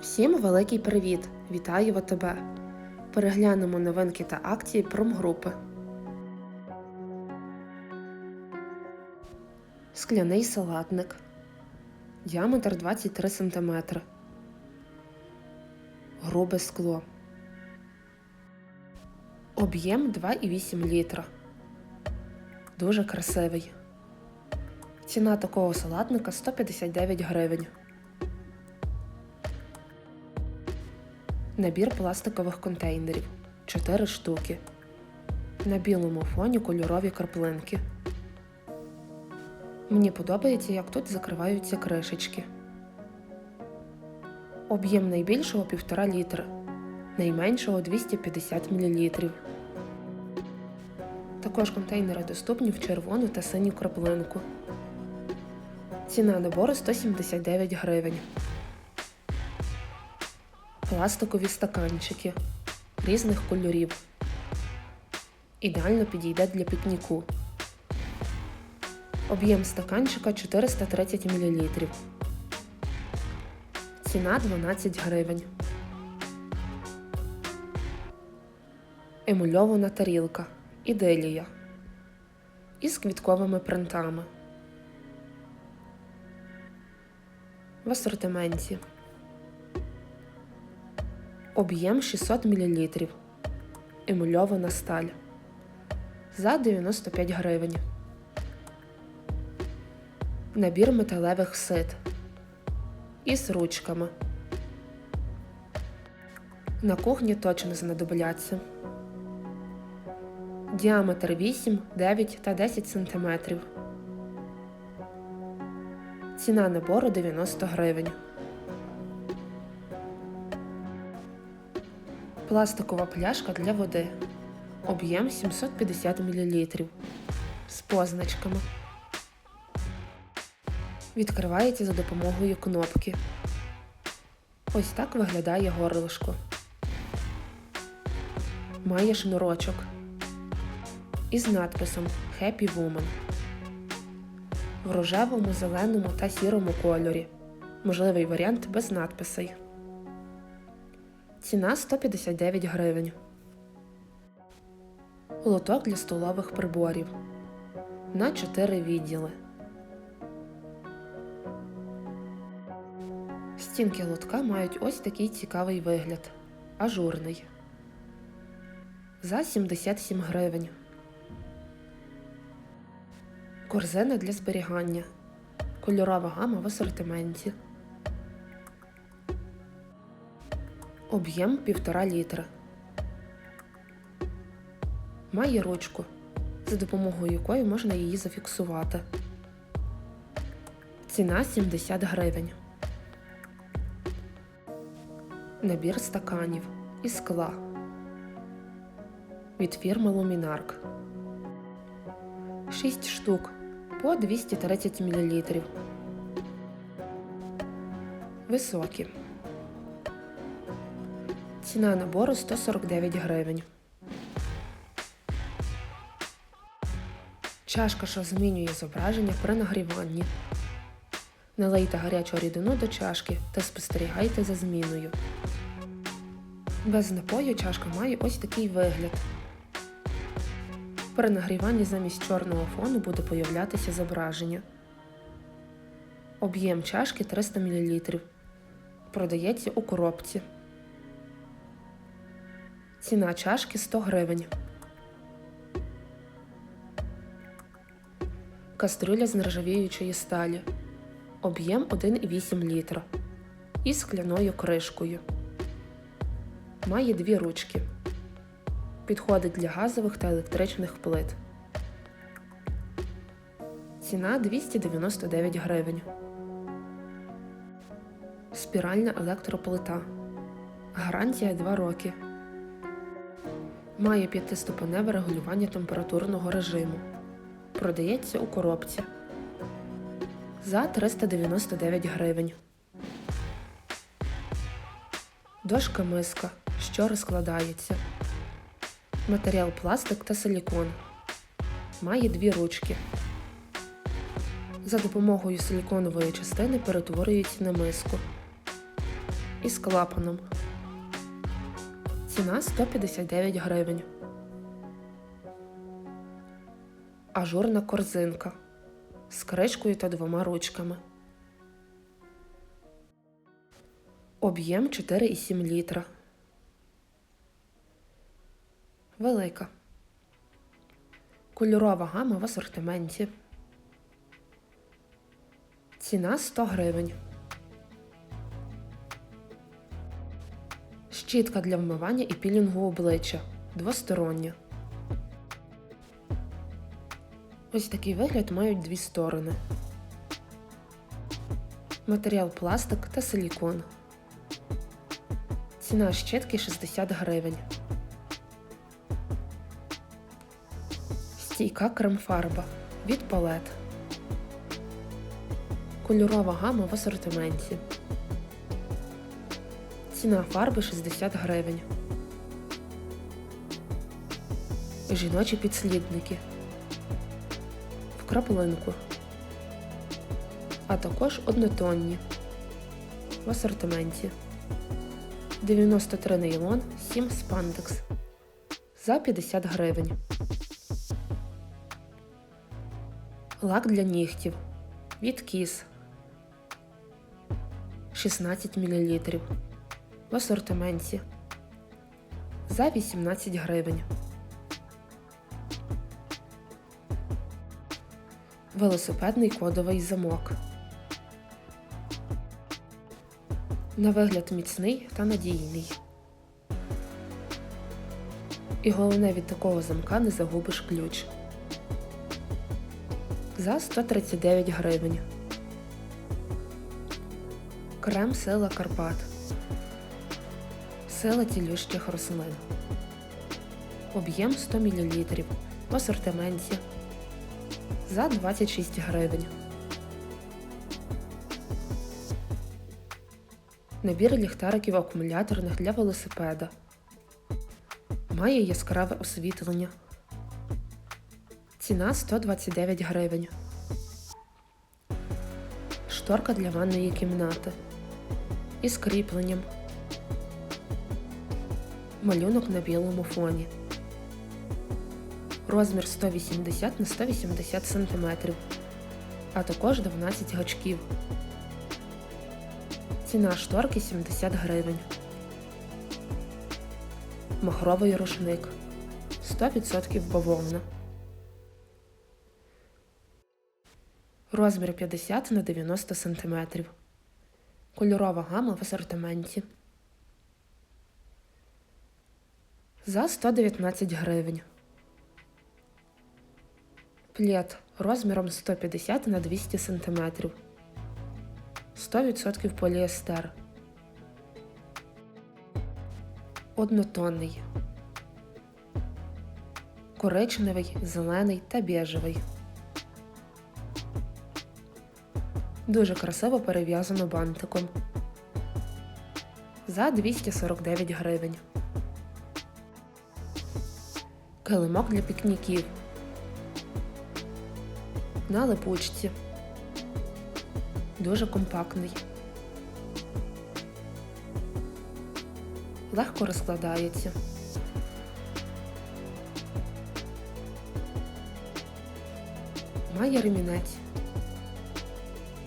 Всім великий привіт! Вітаю ВТБ! Переглянемо новинки та акції промгрупи. Скляний салатник. Діаметр 23 см. Грубе скло. Об'єм 2,8 літра. Дуже красивий. Ціна такого салатника 159 гривень. Набір пластикових контейнерів 4 штуки. На білому фоні кольорові краплинки. Мені подобається, як тут закриваються кришечки. Об'єм найбільшого 1,5 літра, найменшого 250 мл. Також контейнери доступні в червону та синю краплинку. Ціна набору 179 гривень. Пластикові стаканчики різних кольорів. Ідеально підійде для пікніку. Об'єм стаканчика 430 мл. Ціна 12 гривень. Емульована тарілка. Іделія. Із квітковими принтами. В асортименті. Об'єм 600 мл. Емульована сталь. За 95 гривень. Набір металевих сит. Із ручками. На кухні точно знадобляться. Діаметр 8, 9 та 10 см. Ціна набору 90 гривень. Пластикова пляшка для води. Об'єм 750 мл. З позначками. Відкривається за допомогою кнопки. Ось так виглядає горлишко. Має шнурочок. Із надписом Happy Woman. В рожевому, зеленому та сірому кольорі. Можливий варіант без надписей. Ціна 159 гривень. Лоток для столових приборів. На 4 відділи. Стінки лотка мають ось такий цікавий вигляд. Ажурний. За 77 гривень. Корзина для зберігання. Кольорова гама в асортименті. Об'єм 1,5 літра. Має ручку, за допомогою якої можна її зафіксувати. Ціна 70 гривень. Набір стаканів із скла від фірми Luminark. 6 штук по 230 мл. Високі. Ціна набору 149 гривень. Чашка, що змінює зображення при нагріванні. Налийте гарячу рідину до чашки та спостерігайте за зміною. Без напою чашка має ось такий вигляд. При нагріванні замість чорного фону буде появлятися зображення. Об'єм чашки 300 мл. Продається у коробці. Ціна чашки 100 гривень. Кастрюля з нержавіючої сталі. Об'єм 1,8 літра. Із скляною кришкою. Має дві ручки. Підходить для газових та електричних плит. Ціна 299 гривень. Спіральна електроплита. Гарантія 2 роки. Має п'ятиступеневе регулювання температурного режиму. Продається у коробці. За 399 гривень. Дошка миска, що розкладається. Матеріал пластик та силікон. Має дві ручки. За допомогою силіконової частини перетворюється на миску. із клапаном. Ціна 159 гривень. Ажурна корзинка з кришкою та двома ручками. Об'єм 4,7 літра. Велика. Кольорова гама в асортименті. Ціна 100 гривень. Щітка для вмивання і пілінгу обличчя. Двостороння. Ось такий вигляд мають дві сторони. Матеріал пластик та силікон. Ціна щітки 60 гривень. Стійка крем-фарба від палет. Кольорова гама в асортименті. Ціна фарби 60 гривень. Жіночі підслідники. В краплинку. А також однотонні. В асортименті. 93 нейлон, 7 спандекс. За 50 гривень. Лак для нігтів. Від кіс. 16 мл. В асортименті. За 18 гривень. Велосипедний кодовий замок. На вигляд міцний та надійний. І головне від такого замка не загубиш ключ. За 139 гривень. Крем сила Карпат. Сила цілющих рослин. Об'єм 100 мл. В асортименті. За 26 гривень. Набір ліхтариків акумуляторних для велосипеда. Має яскраве освітлення. Ціна 129 гривень. Шторка для ванної кімнати. Із кріпленням. Малюнок на білому фоні. Розмір 180 на 180 см, а також 12 гачків. Ціна шторки 70 гривень. Махровий рушник 100% бавовна. Розмір 50 на 90 см. Кольорова гама в асортименті. За 119 гривень. Плед розміром 150 на 200 см. 100% поліестер. Однотонний. Коричневий, зелений та біжевий. Дуже красиво перев'язано бантиком. За 249 гривень. Килимок для пікніків. На липучці. Дуже компактний. Легко розкладається. Має ремінець,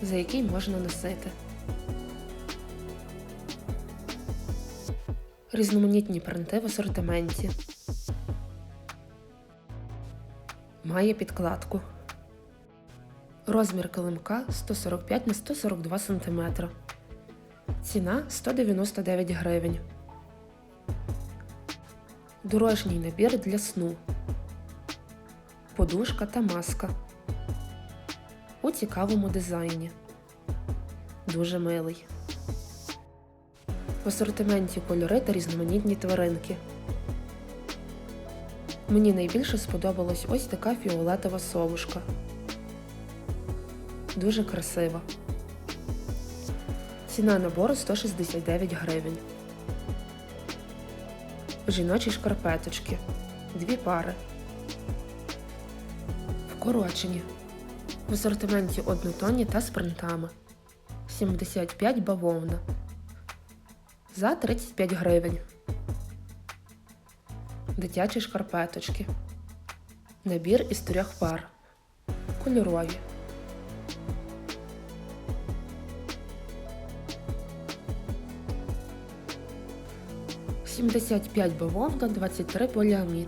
за який можна носити. Різноманітні принти в асортименті. Має підкладку. Розмір килимка 145 на 142 см. Ціна 199 гривень. Дорожній набір для сну. Подушка та маска. У цікавому дизайні. Дуже милий. В асортименті кольори та різноманітні тваринки. Мені найбільше сподобалась ось така фіолетова совушка. Дуже красива. Ціна набору 169 гривень. Жіночі шкарпеточки. Дві пари. Вкорочені. В асортименті однотонні та з принтами. 75 бавовна. за 35 гривень. Дитячі шкарпеточки. Набір із трьох пар. Кольорові. Сімдесят п'ять бавовна, 23 поліамід.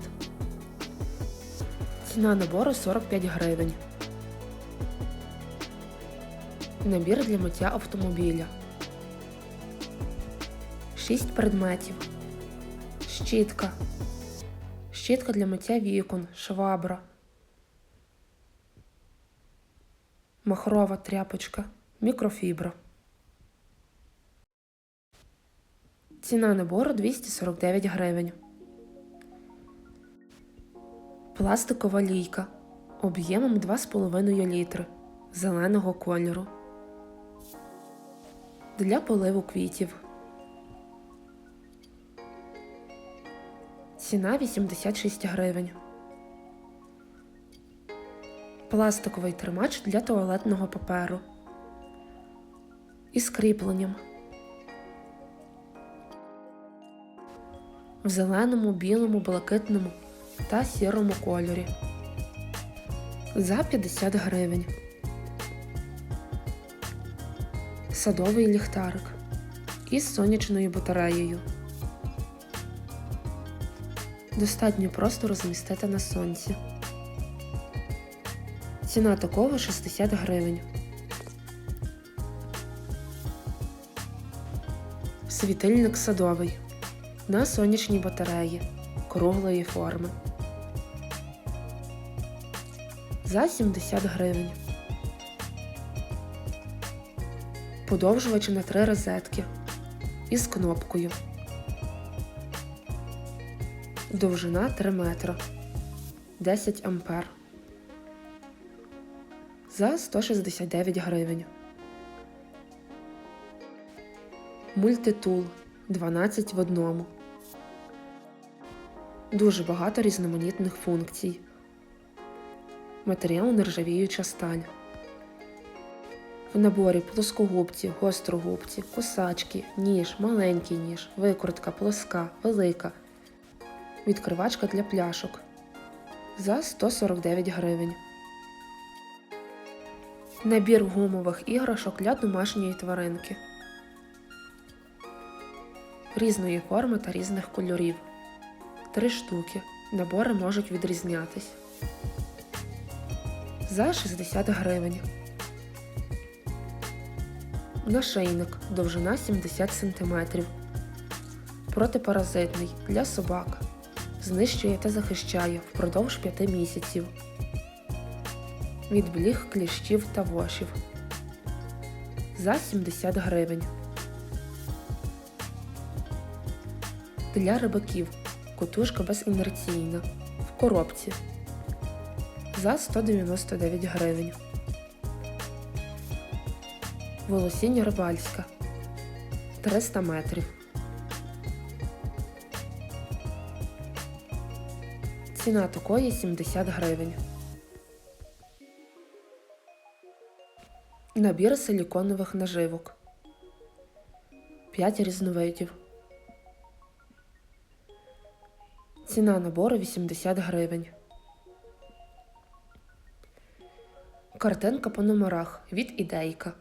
Ціна набору 45 гривень. Набір для миття автомобіля. 6 предметів. Щітка. Щітка для миття вікон, швабра. Махрова тряпочка, мікрофібра. Ціна набору 249 гривень. Пластикова лійка об'ємом 2,5 літри зеленого кольору. Для поливу квітів. Ціна 86 гривень. Пластиковий тримач для туалетного паперу. Із кріпленням. В зеленому, білому, блакитному та сірому кольорі. За 50 гривень. Садовий ліхтарик із сонячною батареєю. Достатньо просто розмістити на сонці. Ціна такого 60 гривень. Світильник садовий на сонячній батареї круглої форми. За 70 гривень. Подовжувач на три розетки із кнопкою. Довжина 3 метра 10 ампер. За 169 гривень. Мультитул 12 в одному. Дуже багато різноманітних функцій. Матеріал нержавіюча сталь. В наборі плоскогубці, гострогубці, косачки, ніж, маленький ніж, викрутка, плоска, велика. Відкривачка для пляшок за 149 гривень. Набір гумових іграшок для домашньої тваринки. Різної форми та різних кольорів. Три штуки. Набори можуть відрізнятись. За 60 гривень. Нашийник довжина 70 см. Протипаразитний для собак. Знищує та захищає впродовж 5 місяців. Від бліг кліщів та вошів. За 70 гривень. Для рибаків котушка безінерційна в коробці за 199 гривень. Волосіння рибальська 300 метрів. Ціна такої 70 гривень. Набір силіконових наживок. 5 різновидів. Ціна набору 80 гривень. Картинка по номерах від ідейка.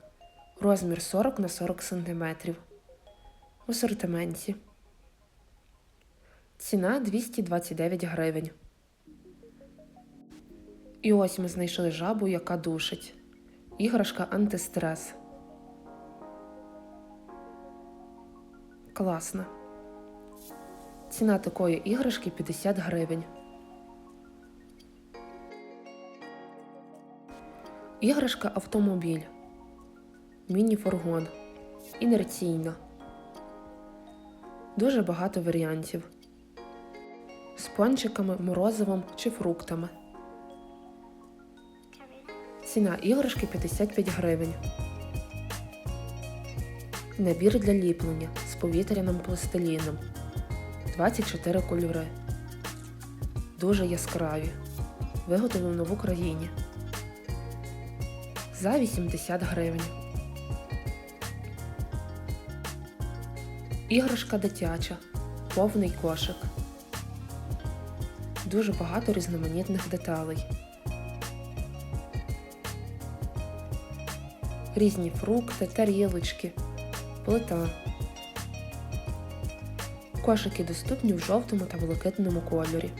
Розмір 40 на 40 см. В асортименті. Ціна 229 гривень. І ось ми знайшли жабу, яка душить. Іграшка антистрес. Класна. Ціна такої іграшки 50 гривень. Іграшка автомобіль. Міні-фургон. Інерційна. Дуже багато варіантів. З пончиками, морозивом чи фруктами. Ціна іграшки 55 гривень. Набір для ліплення з повітряним пластиліном. 24 кольори. Дуже яскраві. Виготовлено в Україні. За 80 гривень. Іграшка дитяча. Повний кошик. Дуже багато різноманітних деталей. Різні фрукти, тарілочки, плита. Кошики доступні в жовтому та блакитному кольорі.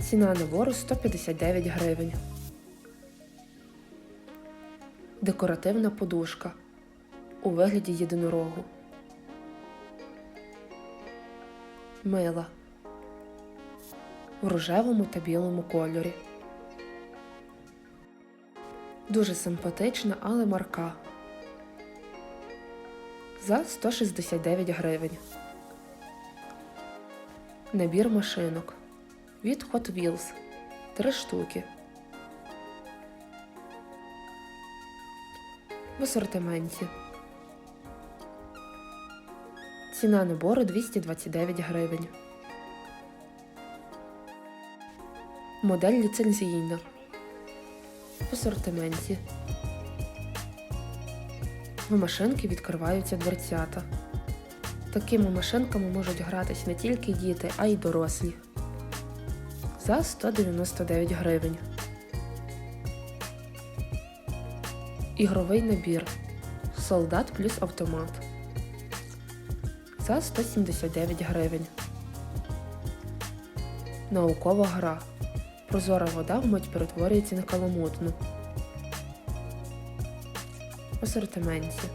Ціна набору 159 гривень. Декоративна подушка у вигляді єдинорогу. Мила в рожевому та білому кольорі. Дуже симпатична, але марка. За 169 гривень. Набір машинок від Hot Wheels. Три штуки. В асортименті. Ціна набору 229 гривень. Модель ліцензійна. В асортименті. В машинки відкриваються дверцята. Такими машинками можуть гратись не тільки діти, а й дорослі. За 199 гривень. Ігровий набір. Солдат плюс автомат. За 179 гривень. Наукова гра. Прозора вода вмить перетворюється на каламутну. Асортименті.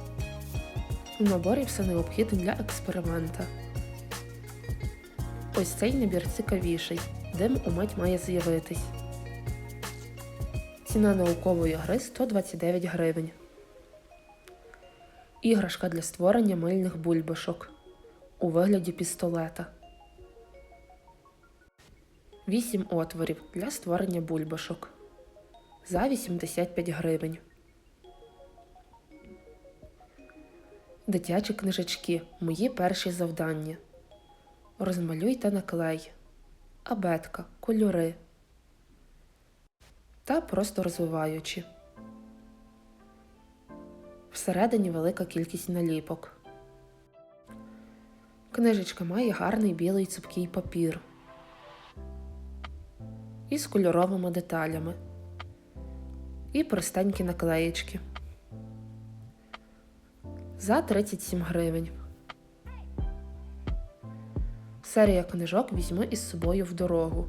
У наборі все необхідне для експеримента. Ось цей набір цікавіший. Дим умить має з'явитись. Ціна наукової гри 129 гривень. Іграшка для створення мильних бульбашок у вигляді пістолета. 8 отворів для створення бульбашок за 85 гривень. Дитячі книжечки. Мої перші завдання. Розмалюй та наклей. Абетка, кольори. Та просто розвиваючи. Всередині велика кількість наліпок. Книжечка має гарний білий цупкий папір із кольоровими деталями і простенькі наклеєчки за 37 гривень. Серія книжок візьми із собою в дорогу.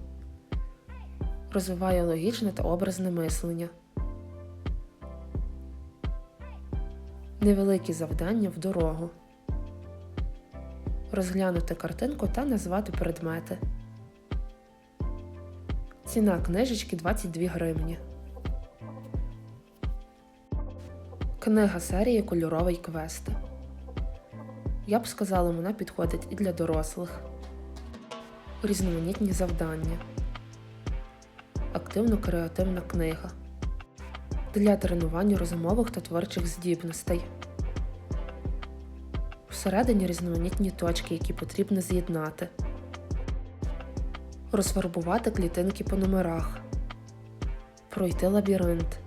Розвиває логічне та образне мислення. Невеликі завдання в дорогу. Розглянути картинку та назвати предмети. Ціна книжечки 22 гривні. Книга серії Кольоровий квест. Я б сказала, вона підходить і для дорослих. Різноманітні завдання. Активно-креативна книга. Для тренування розумових та творчих здібностей. Всередині різноманітні точки, які потрібно з'єднати. Розфарбувати клітинки по номерах. Пройти лабіринт.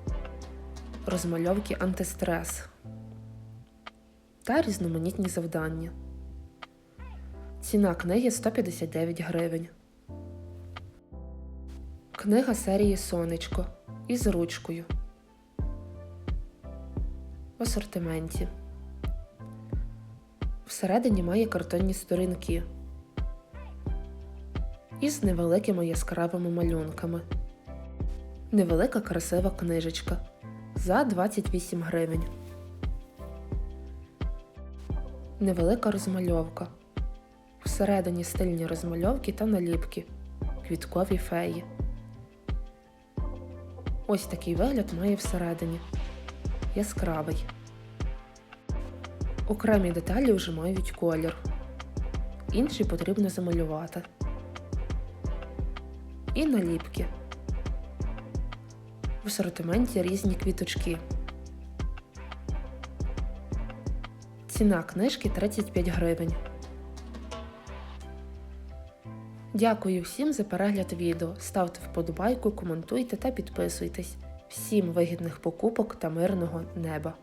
Розмальовки антистрес. Та різноманітні завдання. Ціна книги 159 гривень. Книга серії Сонечко із ручкою. В асортименті. Всередині має картонні сторінки із невеликими яскравими малюнками. Невелика красива книжечка за 28 гривень. Невелика розмальовка. Всередині стильні розмальовки та наліпки. Квіткові феї. Ось такий вигляд має всередині. Яскравий. Окремі деталі вже мають колір. Інші потрібно замалювати. І наліпки. В асортименті різні квіточки. Ціна книжки 35 гривень. Дякую всім за перегляд відео. Ставте вподобайку, коментуйте та підписуйтесь. Всім вигідних покупок та мирного неба!